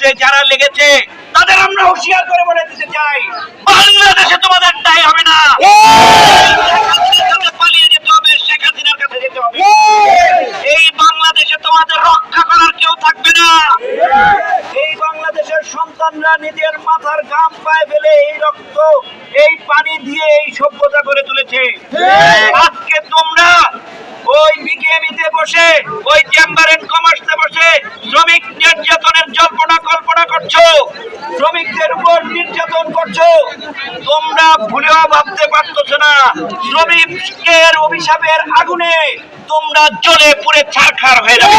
বিরুদ্ধে যারা লেগেছে, তাদের আমরা হুঁশিয়ার করে বলে দিতে চাই। বাংলাদেশে তোমাদের দায় হবে না। এই বাংলাদেশে তোমাদের রক্ষা করার কেউ থাকবে না। এই বাংলাদেশের সন্তানরা নিজের মাথার ঘাম পায়ে ফেলে এই রক্ত, এই পানি দিয়ে এই সভ্যতা করে তুলেছে। আজকে তোমরা ওই বিকেএমিতে বসে, ওই চেম্বার এন্ড কমার্সে বসে শ্রমিক নির্যাতনের জল্পনা তোমরা ভাবতে পারতেছো না। শ্রমিকের অভিশাপের আগুনে তোমরা জ্বলে পুড়ে ছারখার হয়ে যাবে।